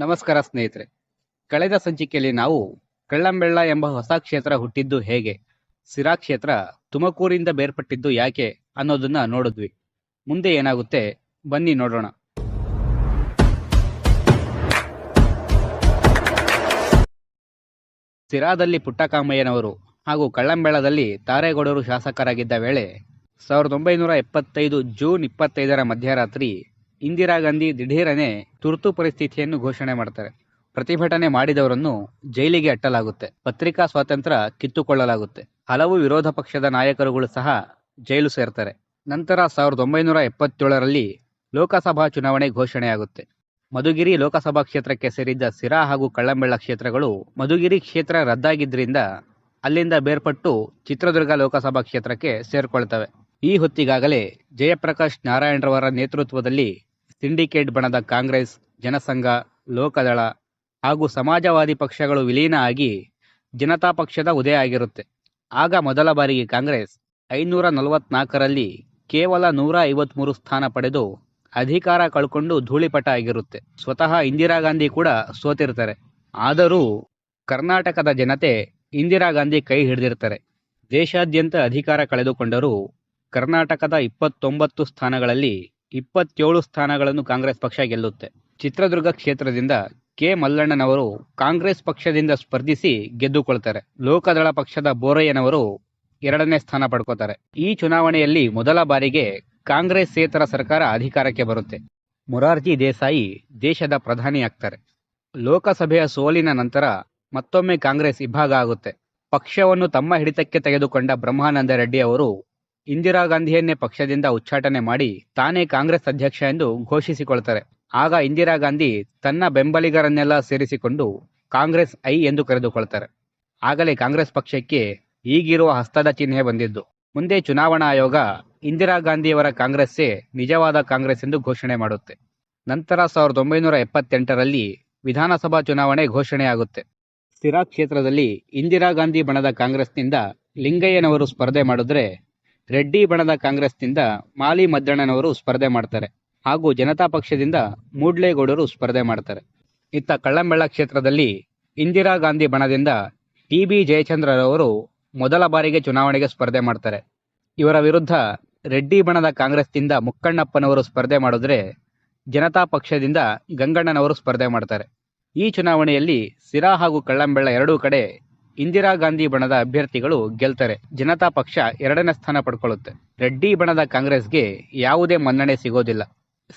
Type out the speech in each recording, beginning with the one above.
ನಮಸ್ಕಾರ ಸ್ನೇಹಿತರೆ. ಕಳೆದ ಸಂಚಿಕೆಯಲ್ಲಿ ನಾವು ಕಳ್ಳಂಬೆಳ್ಳ ಎಂಬ ಹೊಸ ಕ್ಷೇತ್ರ ಹುಟ್ಟಿದ್ದು ಹೇಗೆ? ಸಿರಾ ಕ್ಷೇತ್ರ ತುಮಕೂರಿಂದ ಬೇರ್ಪಟ್ಟಿದ್ದು ಯಾಕೆ ಅನ್ನೋದನ್ನ ನೋಡಿದ್ವಿ. ಮುಂದೆ ಏನಾಗುತ್ತೆ ಬನ್ನಿ ನೋಡೋಣ. ಸಿರಾದಲ್ಲಿ ಪುಟ್ಟಕಾಮಯ್ಯನವರು ಹಾಗೂ ಕಳ್ಳಂಬೆಳ್ಳದಲ್ಲಿ ತಾರೇಗೌಡರು ಶಾಸಕರಾಗಿದ್ದ ವೇಳೆ ಸಾವಿರದ ಒಂಬೈನೂರ ಎಪ್ಪತ್ತೈದು ಜೂನ್ ಇಪ್ಪತ್ತೈದರ ಮಧ್ಯರಾತ್ರಿ ಇಂದಿರಾ ಗಾಂಧಿ ದಿಢೀರನೆ ತುರ್ತು ಪರಿಸ್ಥಿತಿಯನ್ನು ಘೋಷಣೆ ಮಾಡ್ತಾರೆ. ಪ್ರತಿಭಟನೆ ಮಾಡಿದವರನ್ನು ಜೈಲಿಗೆ ಅಟ್ಟಲಾಗುತ್ತೆ. ಪತ್ರಿಕಾ ಸ್ವಾತಂತ್ರ್ಯ ಕಿತ್ತುಕೊಳ್ಳಲಾಗುತ್ತೆ. ಹಲವು ವಿರೋಧ ಪಕ್ಷದ ನಾಯಕರುಗಳು ಸಹ ಜೈಲು ಸೇರ್ತಾರೆ. ನಂತರ ಸಾವಿರದ ಒಂಬೈನೂರ ಎಪ್ಪತ್ತೇಳರಲ್ಲಿ ಲೋಕಸಭಾ ಚುನಾವಣೆ ಘೋಷಣೆಯಾಗುತ್ತೆ. ಮಧುಗಿರಿ ಲೋಕಸಭಾ ಕ್ಷೇತ್ರಕ್ಕೆ ಸೇರಿದ್ದ ಸಿರಾ ಹಾಗೂ ಕಳ್ಳಂಬೆಳ್ಳ ಕ್ಷೇತ್ರಗಳು ಮಧುಗಿರಿ ಕ್ಷೇತ್ರ ರದ್ದಾಗಿದ್ದರಿಂದ ಅಲ್ಲಿಂದ ಬೇರ್ಪಟ್ಟು ಚಿತ್ರದುರ್ಗ ಲೋಕಸಭಾ ಕ್ಷೇತ್ರಕ್ಕೆ ಸೇರ್ಕೊಳ್ತವೆ. ಈ ಹೊತ್ತಿಗಾಗಲೇ ಜಯಪ್ರಕಾಶ್ ನಾರಾಯಣರವರ ನೇತೃತ್ವದಲ್ಲಿ ಸಿಂಡಿಕೇಟ್ ಬಣದ ಕಾಂಗ್ರೆಸ್, ಜನಸಂಘ, ಲೋಕದಳ ಹಾಗೂ ಸಮಾಜವಾದಿ ಪಕ್ಷಗಳು ವಿಲೀನ ಆಗಿ ಜನತಾ ಪಕ್ಷದ ಉದಯ ಆಗಿರುತ್ತೆ. ಆಗ ಮೊದಲ ಬಾರಿಗೆ ಕಾಂಗ್ರೆಸ್ ಐನೂರ ನಲವತ್ನಾಲ್ಕರಲ್ಲಿ ಕೇವಲ ನೂರ ಐವತ್ಮೂರು ಸ್ಥಾನ ಪಡೆದು ಅಧಿಕಾರ ಕಳ್ಕೊಂಡು ಧೂಳಿಪಟ ಆಗಿರುತ್ತೆ. ಸ್ವತಃ ಇಂದಿರಾ ಗಾಂಧಿ ಕೂಡ ಸೋತಿರ್ತಾರೆ. ಆದರೂ ಕರ್ನಾಟಕದ ಜನತೆ ಇಂದಿರಾ ಗಾಂಧಿ ಕೈ ಹಿಡಿದಿರ್ತಾರೆ. ದೇಶಾದ್ಯಂತ ಅಧಿಕಾರ ಕಳೆದುಕೊಂಡರೂ ಕರ್ನಾಟಕದ ಇಪ್ಪತ್ತೊಂಬತ್ತು ಸ್ಥಾನಗಳಲ್ಲಿ ಇಪ್ಪತ್ತೇಳು ಸ್ಥಾನಗಳನ್ನು ಕಾಂಗ್ರೆಸ್ ಪಕ್ಷ ಗೆಲ್ಲುತ್ತೆ. ಚಿತ್ರದುರ್ಗ ಕ್ಷೇತ್ರದಿಂದ ಕೆ. ಮಲ್ಲಣ್ಣನವರು ಕಾಂಗ್ರೆಸ್ ಪಕ್ಷದಿಂದ ಸ್ಪರ್ಧಿಸಿ ಗೆದ್ದುಕೊಳ್ತಾರೆ. ಲೋಕದಳ ಪಕ್ಷದ ಬೋರಯ್ಯನವರು ಎರಡನೇ ಸ್ಥಾನ ಪಡ್ಕೋತಾರೆ. ಈ ಚುನಾವಣೆಯಲ್ಲಿ ಮೊದಲ ಬಾರಿಗೆ ಕಾಂಗ್ರೆಸ್ ಸೇತರ ಸರ್ಕಾರ ಅಧಿಕಾರಕ್ಕೆ ಬರುತ್ತೆ. ಮೊರಾರ್ಜಿ ದೇಸಾಯಿ ದೇಶದ ಪ್ರಧಾನಿ ಆಗ್ತಾರೆ. ಲೋಕಸಭೆಯ ಸೋಲಿನ ನಂತರ ಮತ್ತೊಮ್ಮೆ ಕಾಂಗ್ರೆಸ್ ಇಬ್ಬಾಗ ಆಗುತ್ತೆ. ಪಕ್ಷವನ್ನು ತಮ್ಮ ಹಿಡಿತಕ್ಕೆ ತೆಗೆದುಕೊಂಡ ಬ್ರಹ್ಮಾನಂದ ರೆಡ್ಡಿ ಅವರು ಇಂದಿರಾ ಗಾಂಧಿಯನ್ನೇ ಪಕ್ಷದಿಂದ ಉಚ್ಚಾಟನೆ ಮಾಡಿ ತಾನೇ ಕಾಂಗ್ರೆಸ್ ಅಧ್ಯಕ್ಷ ಎಂದು ಘೋಷಿಸಿಕೊಳ್ತಾರೆ. ಆಗ ಇಂದಿರಾ ಗಾಂಧಿ ತನ್ನ ಬೆಂಬಲಿಗರನ್ನೆಲ್ಲ ಸೇರಿಸಿಕೊಂಡು ಕಾಂಗ್ರೆಸ್ ಐ ಎಂದು ಕರೆದುಕೊಳ್ತಾರೆ. ಆಗಲೇ ಕಾಂಗ್ರೆಸ್ ಪಕ್ಷಕ್ಕೆ ಈಗಿರುವ ಹಸ್ತದ ಚಿಹ್ನೆ ಬಂದಿದ್ದು. ಮುಂದೆ ಚುನಾವಣಾ ಆಯೋಗ ಇಂದಿರಾ ಗಾಂಧಿಯವರ ಕಾಂಗ್ರೆಸ್ಸೇ ನಿಜವಾದ ಕಾಂಗ್ರೆಸ್ ಎಂದು ಘೋಷಣೆ ಮಾಡುತ್ತೆ. ನಂತರ ಸಾವಿರದ ಒಂಬೈನೂರ ಎಪ್ಪತ್ತೆಂಟರಲ್ಲಿ ವಿಧಾನಸಭಾ ಚುನಾವಣೆ ಘೋಷಣೆಯಾಗುತ್ತೆ. ಸಿರಾ ಕ್ಷೇತ್ರದಲ್ಲಿ ಇಂದಿರಾ ಗಾಂಧಿ ಬಣದ ಕಾಂಗ್ರೆಸ್ನಿಂದ ಲಿಂಗಯ್ಯನವರು ಸ್ಪರ್ಧೆ ಮಾಡಿದ್ರೆ ರೆಡ್ಡಿ ಬಣದ ಕಾಂಗ್ರೆಸ್ನಿಂದ ಮಾಲಿ ಮದ್ದಣ್ಣನವರು ಸ್ಪರ್ಧೆ ಮಾಡ್ತಾರೆ ಹಾಗೂ ಜನತಾ ಪಕ್ಷದಿಂದ ಮೂಡ್ಲೇಗೌಡರು ಸ್ಪರ್ಧೆ ಮಾಡ್ತಾರೆ. ಇತ್ತ ಕಳ್ಳಂಬೆಳ್ಳ ಕ್ಷೇತ್ರದಲ್ಲಿ ಇಂದಿರಾ ಗಾಂಧಿ ಬಣದಿಂದ ಟಿ ಬಿ ಜಯಚಂದ್ರರವರು ಮೊದಲ ಬಾರಿಗೆ ಚುನಾವಣೆಗೆ ಸ್ಪರ್ಧೆ ಮಾಡ್ತಾರೆ. ಇವರ ವಿರುದ್ಧ ರೆಡ್ಡಿ ಬಣದ ಕಾಂಗ್ರೆಸ್ನಿಂದ ಮುಕ್ಕಣ್ಣಪ್ಪನವರು ಸ್ಪರ್ಧೆ ಮಾಡಿದ್ರೆ ಜನತಾ ಪಕ್ಷದಿಂದ ಗಂಗಣ್ಣನವರು ಸ್ಪರ್ಧೆ ಮಾಡ್ತಾರೆ. ಈ ಚುನಾವಣೆಯಲ್ಲಿ ಸಿರಾ ಹಾಗೂ ಕಳ್ಳಂಬೆಳ್ಳ ಎರಡೂ ಕಡೆ ಇಂದಿರಾ ಗಾಂಧಿ ಬಣದ ಅಭ್ಯರ್ಥಿಗಳು ಗೆಲ್ತಾರೆ. ಜನತಾ ಪಕ್ಷ ಎರಡನೇ ಸ್ಥಾನ ಪಡ್ಕೊಳ್ಳುತ್ತೆ. ರೆಡ್ಡಿ ಬಣದ ಕಾಂಗ್ರೆಸ್ಗೆ ಯಾವುದೇ ಮನ್ನಣೆ ಸಿಗೋದಿಲ್ಲ.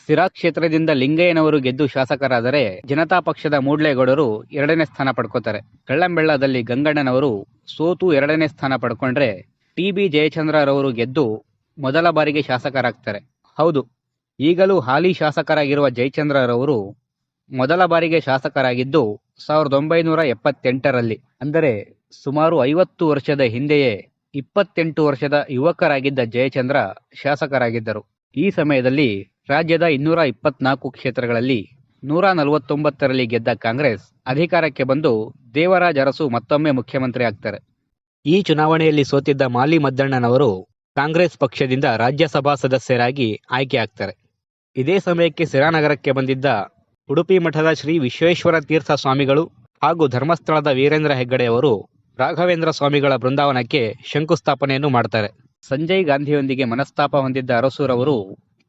ಸಿರಾ ಕ್ಷೇತ್ರದಿಂದ ಲಿಂಗಯ್ಯನವರು ಗೆದ್ದು ಶಾಸಕರಾದರೆ ಜನತಾ ಪಕ್ಷದ ಮೂಡ್ಲೇಗೌಡರು ಎರಡನೇ ಸ್ಥಾನ ಪಡ್ಕೋತಾರೆ. ಕಳ್ಳಂಬೆಳ್ಳದಲ್ಲಿ ಗಂಗಣ್ಣನವರು ಸೋತು ಎರಡನೇ ಸ್ಥಾನ ಪಡ್ಕೊಂಡ್ರೆ ಟಿ ಬಿ ಜಯಚಂದ್ರರವರು ಗೆದ್ದು ಮೊದಲ ಬಾರಿಗೆ ಶಾಸಕರಾಗ್ತಾರೆ. ಹೌದು, ಈಗಲೂ ಹಾಲಿ ಶಾಸಕರಾಗಿರುವ ಜಯಚಂದ್ರರವರು ಮೊದಲ ಬಾರಿಗೆ ಶಾಸಕರಾಗಿದ್ದು ಸಾವಿರದ ಒಂಬೈನೂರ ಎಪ್ಪತ್ತೆಂಟರಲ್ಲಿ. ಅಂದರೆ ಸುಮಾರು ಐವತ್ತು ವರ್ಷದ ಹಿಂದೆಯೇ ಇಪ್ಪತ್ತೆಂಟು ವರ್ಷದ ಯುವಕರಾಗಿದ್ದ ಜಯಚಂದ್ರ ಶಾಸಕರಾಗಿದ್ದರು. ಈ ಸಮಯದಲ್ಲಿ ರಾಜ್ಯದ ಇನ್ನೂರ ಇಪ್ಪತ್ನಾಲ್ಕು ಕ್ಷೇತ್ರಗಳಲ್ಲಿ ನೂರ ನಲವತ್ತೊಂಬತ್ತರಲ್ಲಿ ಗೆದ್ದ ಕಾಂಗ್ರೆಸ್ ಅಧಿಕಾರಕ್ಕೆ ಬಂದು ದೇವರಾಜ ಅರಸು ಮತ್ತೊಮ್ಮೆ ಮುಖ್ಯಮಂತ್ರಿ ಆಗ್ತಾರೆ. ಈ ಚುನಾವಣೆಯಲ್ಲಿ ಸೋತಿದ್ದ ಮಾಲಿ ಮದ್ದಣ್ಣನವರು ಕಾಂಗ್ರೆಸ್ ಪಕ್ಷದಿಂದ ರಾಜ್ಯಸಭಾ ಸದಸ್ಯರಾಗಿ ಆಯ್ಕೆ ಆಗ್ತಾರೆ. ಇದೇ ಸಮಯಕ್ಕೆ ಸಿರಾನಗರಕ್ಕೆ ಬಂದಿದ್ದ ಉಡುಪಿ ಮಠದ ಶ್ರೀ ವಿಶ್ವೇಶ್ವರ ತೀರ್ಥ ಸ್ವಾಮಿಗಳು ಹಾಗೂ ಧರ್ಮಸ್ಥಳದ ವೀರೇಂದ್ರ ಹೆಗ್ಗಡೆಯವರು ರಾಘವೇಂದ್ರ ಸ್ವಾಮಿಗಳ ಬೃಂದಾವನಕ್ಕೆ ಶಂಕುಸ್ಥಾಪನೆಯನ್ನು ಮಾಡ್ತಾರೆ. ಸಂಜಯ್ ಗಾಂಧಿಯೊಂದಿಗೆ ಮನಸ್ತಾಪ ಹೊಂದಿದ್ದ ಅರಸೂರವರು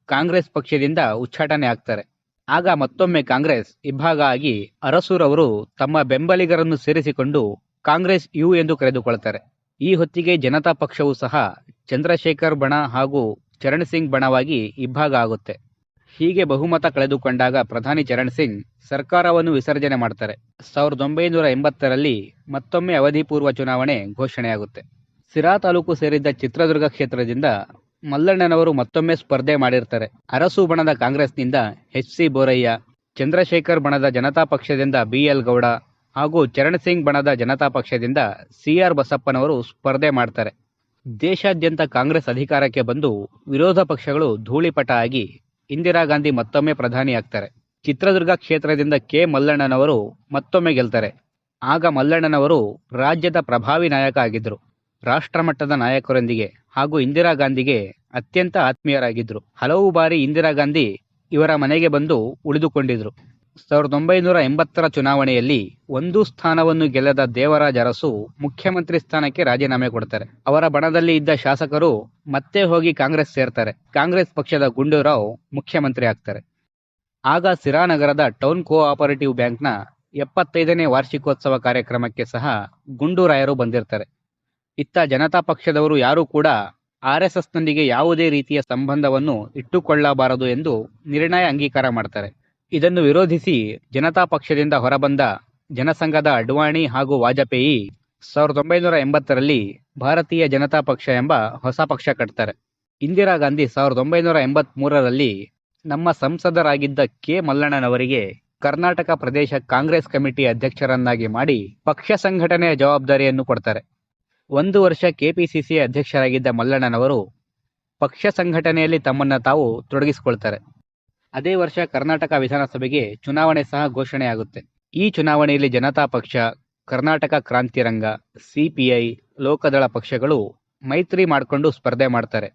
ಕಾಂಗ್ರೆಸ್ ಪಕ್ಷದಿಂದ ಉಚ್ಚಾಟನೆ ಆಗ್ತಾರೆ. ಆಗ ಮತ್ತೊಮ್ಮೆ ಕಾಂಗ್ರೆಸ್ ಇಬ್ಬಾಗ ಆಗಿ ಅರಸೂರವರು ತಮ್ಮ ಬೆಂಬಲಿಗರನ್ನು ಸೇರಿಸಿಕೊಂಡು ಕಾಂಗ್ರೆಸ್ ಯು ಎಂದು ಕರೆದುಕೊಳ್ತಾರೆ. ಈ ಹೊತ್ತಿಗೆ ಜನತಾ ಪಕ್ಷವು ಸಹ ಚಂದ್ರಶೇಖರ್ ಬಣ ಹಾಗೂ ಚರಣ್ ಸಿಂಗ್ ಬಣವಾಗಿ ಇಬ್ಬಾಗ ಆಗುತ್ತೆ. ಹೀಗೆ ಬಹುಮತ ಕಳೆದುಕೊಂಡಾಗ ಪ್ರಧಾನಿ ಚರಣ್ ಸಿಂಗ್ ಸರ್ಕಾರವನ್ನು ವಿಸರ್ಜನೆ ಮಾಡ್ತಾರೆ. ಸಾವಿರದ ಒಂಬೈನೂರ ಎಂಬತ್ತರಲ್ಲಿ ಮತ್ತೊಮ್ಮೆ ಅವಧಿಪೂರ್ವ ಚುನಾವಣೆ ಘೋಷಣೆಯಾಗುತ್ತೆ. ಸಿರಾ ತಾಲೂಕು ಸೇರಿದ್ದ ಚಿತ್ರದುರ್ಗ ಕ್ಷೇತ್ರದಿಂದ ಮಲ್ಲಣ್ಣನವರು ಮತ್ತೊಮ್ಮೆ ಸ್ಪರ್ಧೆ ಮಾಡಿರ್ತಾರೆ. ಅರಸು ಬಣದ ಕಾಂಗ್ರೆಸ್ನಿಂದ ಎಚ್ ಸಿ ಬೋರಯ್ಯ, ಚಂದ್ರಶೇಖರ್ ಬಣದ ಜನತಾ ಪಕ್ಷದಿಂದ ಬಿ ಎಲ್ ಗೌಡ ಹಾಗೂ ಚರಣ್ ಸಿಂಗ್ ಬಣದ ಜನತಾ ಪಕ್ಷದಿಂದ ಸಿ ಆರ್ ಬಸಪ್ಪನವರು ಸ್ಪರ್ಧೆ ಮಾಡ್ತಾರೆ. ದೇಶಾದ್ಯಂತ ಕಾಂಗ್ರೆಸ್ ಅಧಿಕಾರಕ್ಕೆ ಬಂದು ವಿರೋಧ ಪಕ್ಷಗಳು ಧೂಳಿಪಟ ಆಗಿ ಇಂದಿರಾ ಗಾಂಧಿ ಮತ್ತೊಮ್ಮೆ ಪ್ರಧಾನಿ ಆಗ್ತಾರೆ. ಚಿತ್ರದುರ್ಗ ಕ್ಷೇತ್ರದಿಂದ ಕೆ. ಮಲ್ಲಣ್ಣನವರು ಮತ್ತೊಮ್ಮೆ ಗೆಲ್ತಾರೆ. ಆಗ ಮಲ್ಲಣ್ಣನವರು ರಾಜ್ಯದ ಪ್ರಭಾವಿ ನಾಯಕ ಆಗಿದ್ದರು ರಾಷ್ಟ್ರಮಟ್ಟದ ನಾಯಕರೊಂದಿಗೆ ಹಾಗೂ ಇಂದಿರಾ ಗಾಂಧಿಗೆ ಅತ್ಯಂತ ಆತ್ಮೀಯರಾಗಿದ್ದರು ಹಲವು ಬಾರಿ ಇಂದಿರಾ ಗಾಂಧಿ ಇವರ ಮನೆಗೆ ಬಂದು ಉಳಿದುಕೊಂಡಿದ್ರು. ಸಾವಿರದ ಒಂಬೈನೂರ ಎಂಬತ್ತರ ಚುನಾವಣೆಯಲ್ಲಿ ಒಂದು ಸ್ಥಾನವನ್ನು ಗೆಲ್ಲದ ದೇವರಾಜ ಅರಸು ಮುಖ್ಯಮಂತ್ರಿ ಸ್ಥಾನಕ್ಕೆ ರಾಜೀನಾಮೆ ಕೊಡ್ತಾರೆ. ಅವರ ಬಣದಲ್ಲಿ ಇದ್ದ ಶಾಸಕರು ಮತ್ತೆ ಹೋಗಿ ಕಾಂಗ್ರೆಸ್ ಸೇರ್ತಾರೆ. ಕಾಂಗ್ರೆಸ್ ಪಕ್ಷದ ಗುಂಡೂರಾವ್ ಮುಖ್ಯಮಂತ್ರಿ ಆಗ್ತಾರೆ. ಆಗ ಸಿರಾನಗರದ ಟೌನ್ ಕೋಆಪರೇಟಿವ್ ಬ್ಯಾಂಕ್ನ ಎಪ್ಪತ್ತೈದನೇ ವಾರ್ಷಿಕೋತ್ಸವ ಕಾರ್ಯಕ್ರಮಕ್ಕೆ ಸಹ ಗುಂಡೂರಾಯರು ಬಂದಿರ್ತಾರೆ. ಇತ್ತ ಜನತಾ ಪಕ್ಷದವರು ಯಾರೂ ಕೂಡ ಆರ್ ಎಸ್ ಯಾವುದೇ ರೀತಿಯ ಸಂಬಂಧವನ್ನು ಇಟ್ಟುಕೊಳ್ಳಬಾರದು ಎಂದು ನಿರ್ಣಯ ಅಂಗೀಕಾರ ಮಾಡ್ತಾರೆ. ಇದನ್ನು ವಿರೋಧಿಸಿ ಜನತಾ ಪಕ್ಷದಿಂದ ಹೊರಬಂದ ಜನಸಂಘದ ಅಡ್ವಾಣಿ ಹಾಗೂ ವಾಜಪೇಯಿ ಸಾವಿರದ ಒಂಬೈನೂರ ಎಂಬತ್ತರಲ್ಲಿ ಭಾರತೀಯ ಜನತಾ ಪಕ್ಷ ಎಂಬ ಹೊಸ ಪಕ್ಷ ಕಟ್ತಾರೆ. ಇಂದಿರಾ ಗಾಂಧಿ ಸಾವಿರದ ಒಂಬೈನೂರ ಎಂಬತ್ತ್ ಮೂರರಲ್ಲಿ ನಮ್ಮ ಸಂಸದರಾಗಿದ್ದ ಕೆ ಮಲ್ಲಣ್ಣನವರಿಗೆ ಕರ್ನಾಟಕ ಪ್ರದೇಶ ಕಾಂಗ್ರೆಸ್ ಕಮಿಟಿ ಅಧ್ಯಕ್ಷರನ್ನಾಗಿ ಮಾಡಿ ಪಕ್ಷ ಸಂಘಟನೆಯ ಜವಾಬ್ದಾರಿಯನ್ನು ಕೊಡ್ತಾರೆ. ಒಂದು ವರ್ಷ ಕೆಪಿಸಿಸಿ ಅಧ್ಯಕ್ಷರಾಗಿದ್ದ ಮಲ್ಲಣ್ಣನವರು ಪಕ್ಷ ಸಂಘಟನೆಯಲ್ಲಿ ತಮ್ಮನ್ನ ತಾವು ತೊಡಗಿಸಿಕೊಳ್ತಾರೆ. ಅದೇ ವರ್ಷ ಕರ್ನಾಟಕ ವಿಧಾನಸಭೆಗೆ ಚುನಾವಣೆ ಸಹ ಘೋಷಣೆಯಾಗುತ್ತೆ. ಈ ಚುನಾವಣೆಯಲ್ಲಿ ಜನತಾ ಪಕ್ಷ, ಕರ್ನಾಟಕ ಕ್ರಾಂತಿ ರಂಗ, ಸಿಪಿಐ, ಲೋಕದಳ ಪಕ್ಷಗಳು ಮೈತ್ರಿ ಮಾಡಿಕೊಂಡು ಸ್ಪರ್ಧೆ ಮಾಡ್ತಾರೆ.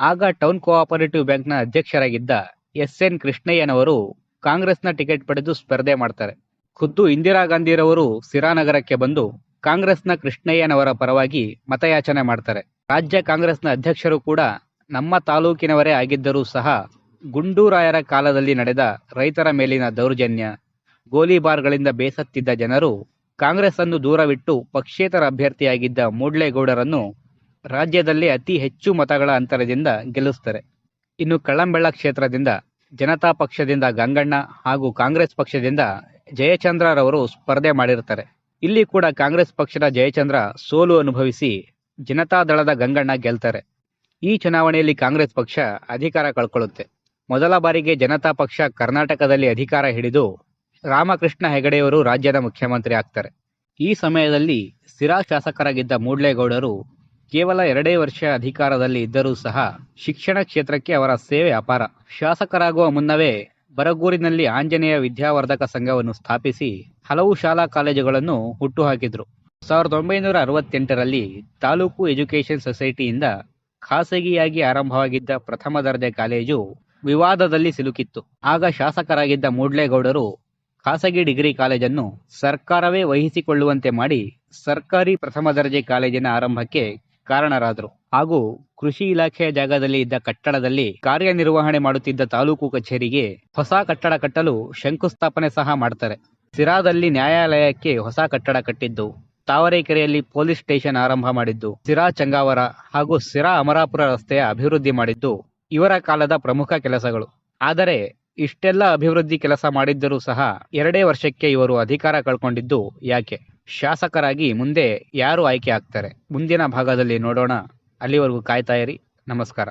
ಆಗ ಟೌನ್ ಕೋಆಪರೇಟಿವ್ ಬ್ಯಾಂಕ್ನ ಅಧ್ಯಕ್ಷರಾಗಿದ್ದ ಎಸ್ ಎನ್ ಕೃಷ್ಣಯ್ಯನವರು ಕಾಂಗ್ರೆಸ್ನ ಟಿಕೆಟ್ ಪಡೆದು ಸ್ಪರ್ಧೆ ಮಾಡ್ತಾರೆ. ಖುದ್ದು ಇಂದಿರಾ ಗಾಂಧಿರವರು ಸಿರಾನಗರಕ್ಕೆ ಬಂದು ಕಾಂಗ್ರೆಸ್ನ ಕೃಷ್ಣಯ್ಯನವರ ಪರವಾಗಿ ಮತಯಾಚನೆ ಮಾಡ್ತಾರೆ. ರಾಜ್ಯ ಕಾಂಗ್ರೆಸ್ನ ಅಧ್ಯಕ್ಷರು ಕೂಡ ನಮ್ಮ ತಾಲೂಕಿನವರೇ ಆಗಿದ್ದರೂ ಸಹ ಗುಂಡೂರಾಯರ ಕಾಲದಲ್ಲಿ ನಡೆದ ರೈತರ ಮೇಲಿನ ದೌರ್ಜನ್ಯ ಗೋಲಿಬಾರ್ಗಳಿಂದ ಬೇಸತ್ತಿದ್ದ ಜನರು ಕಾಂಗ್ರೆಸ್ ಅನ್ನು ದೂರವಿಟ್ಟು ಪಕ್ಷೇತರ ಅಭ್ಯರ್ಥಿಯಾಗಿದ್ದ ಮೂಡ್ಲೇಗೌಡರನ್ನು ರಾಜ್ಯದಲ್ಲಿ ಅತಿ ಹೆಚ್ಚು ಮತಗಳ ಅಂತರದಿಂದ ಗೆಲ್ಲಿಸುತ್ತಾರೆ ಇನ್ನು ಕಳ್ಳಂಬೆಳ್ಳ ಕ್ಷೇತ್ರದಿಂದ ಜನತಾ ಪಕ್ಷದಿಂದ ಗಂಗಣ್ಣ ಹಾಗೂ ಕಾಂಗ್ರೆಸ್ ಪಕ್ಷದಿಂದ ಜಯಚಂದ್ರರವರು ಸ್ಪರ್ಧೆ ಮಾಡಿರ್ತಾರೆ ಇಲ್ಲಿ ಕೂಡ ಕಾಂಗ್ರೆಸ್ ಪಕ್ಷದ ಜಯಚಂದ್ರ ಸೋಲು ಅನುಭವಿಸಿ ಜನತಾದಳದ ಗಂಗಣ್ಣ ಗೆಲ್ತಾರೆ. ಈ ಚುನಾವಣೆಯಲ್ಲಿ ಕಾಂಗ್ರೆಸ್ ಪಕ್ಷ ಅಧಿಕಾರ ಕಳ್ಕೊಳ್ಳುತ್ತೆ. ಮೊದಲ ಬಾರಿಗೆ ಜನತಾ ಪಕ್ಷ ಕರ್ನಾಟಕದಲ್ಲಿ ಅಧಿಕಾರ ಹಿಡಿದು ರಾಮಕೃಷ್ಣ ಹೆಗಡೆಯವರು ರಾಜ್ಯದ ಮುಖ್ಯಮಂತ್ರಿ ಆಗ್ತಾರೆ. ಈ ಸಮಯದಲ್ಲಿ ಸ್ಥಿರ ಶಾಸಕರಾಗಿದ್ದ ಮೂಡ್ಲೇಗೌಡರು ಕೇವಲ ಎರಡೇ ವರ್ಷ ಅಧಿಕಾರದಲ್ಲಿ ಇದ್ದರೂ ಸಹ ಶಿಕ್ಷಣ ಕ್ಷೇತ್ರಕ್ಕೆ ಅವರ ಸೇವೆ ಅಪಾರ. ಶಾಸಕರಾಗುವ ಮುನ್ನವೇ ಬರಗೂರಿನಲ್ಲಿ ಆಂಜನೇಯ ವಿದ್ಯಾವರ್ಧಕ ಸಂಘವನ್ನು ಸ್ಥಾಪಿಸಿ ಹಲವು ಶಾಲಾ ಕಾಲೇಜುಗಳನ್ನು ಹುಟ್ಟುಹಾಕಿದ್ರು. ಸಾವಿರದ ಒಂಬೈನೂರ ಅರವತ್ತೆಂಟರಲ್ಲಿ ತಾಲೂಕು ಎಜುಕೇಷನ್ ಸೊಸೈಟಿಯಿಂದ ಖಾಸಗಿಯಾಗಿ ಆರಂಭವಾಗಿದ್ದ ಪ್ರಥಮ ದರ್ಜೆ ಕಾಲೇಜು ವಿವಾದದಲ್ಲಿ ಸಿಲುಕಿತ್ತು. ಆಗ ಶಾಸಕರಾಗಿದ್ದ ಮೂಡ್ಲೇಗೌಡರು ಖಾಸಗಿ ಡಿಗ್ರಿ ಕಾಲೇಜನ್ನು ಸರ್ಕಾರವೇ ವಹಿಸಿಕೊಳ್ಳುವಂತೆ ಮಾಡಿ ಸರ್ಕಾರಿ ಪ್ರಥಮ ದರ್ಜೆ ಕಾಲೇಜಿನ ಆರಂಭಕ್ಕೆ ಕಾರಣರಾದರು. ಹಾಗೂ ಕೃಷಿ ಇಲಾಖೆಯ ಜಾಗದಲ್ಲಿ ಇದ್ದ ಕಟ್ಟಡದಲ್ಲಿ ಕಾರ್ಯನಿರ್ವಹಣೆ ಮಾಡುತ್ತಿದ್ದ ತಾಲೂಕು ಕಚೇರಿಗೆ ಹೊಸ ಕಟ್ಟಡ ಕಟ್ಟಲು ಶಂಕುಸ್ಥಾಪನೆ ಸಹ ಮಾಡ್ತಾರೆ. ಸಿರಾದಲ್ಲಿ ನ್ಯಾಯಾಲಯಕ್ಕೆ ಹೊಸ ಕಟ್ಟಡ ಕಟ್ಟಿದ್ದು, ತಾವರೆಕೆರೆಯಲ್ಲಿ ಪೊಲೀಸ್ ಸ್ಟೇಷನ್ ಆರಂಭ ಮಾಡಿದ್ದು, ಸಿರಾ ಚಂಗಾವರ ಹಾಗೂ ಸಿರಾ ಅಮರಾಪುರ ರಸ್ತೆಯ ಅಭಿವೃದ್ಧಿ ಮಾಡಿದ್ದು ಇವರ ಕಾಲದ ಪ್ರಮುಖ ಕೆಲಸಗಳು. ಆದರೆ, ಇಷ್ಟೆಲ್ಲ ಅಭಿವೃದ್ಧಿ ಕೆಲಸ ಮಾಡಿದ್ದರೂ ಸಹ ಎರಡೇ ವರ್ಷಕ್ಕೆ ಇವರು ಅಧಿಕಾರ ಕಳ್ಕೊಂಡಿದ್ದು ಯಾಕೆ? ಶಾಸಕರಾಗಿ ಮುಂದೆ ಯಾರು ಆಯ್ಕೆ ಆಗ್ತಾರೆ? ಮುಂದಿನ ಭಾಗದಲ್ಲಿ ನೋಡೋಣ. ಅಲ್ಲಿವರೆಗೂ ಕಾಯ್ತಾ ಇರಿ. ನಮಸ್ಕಾರ.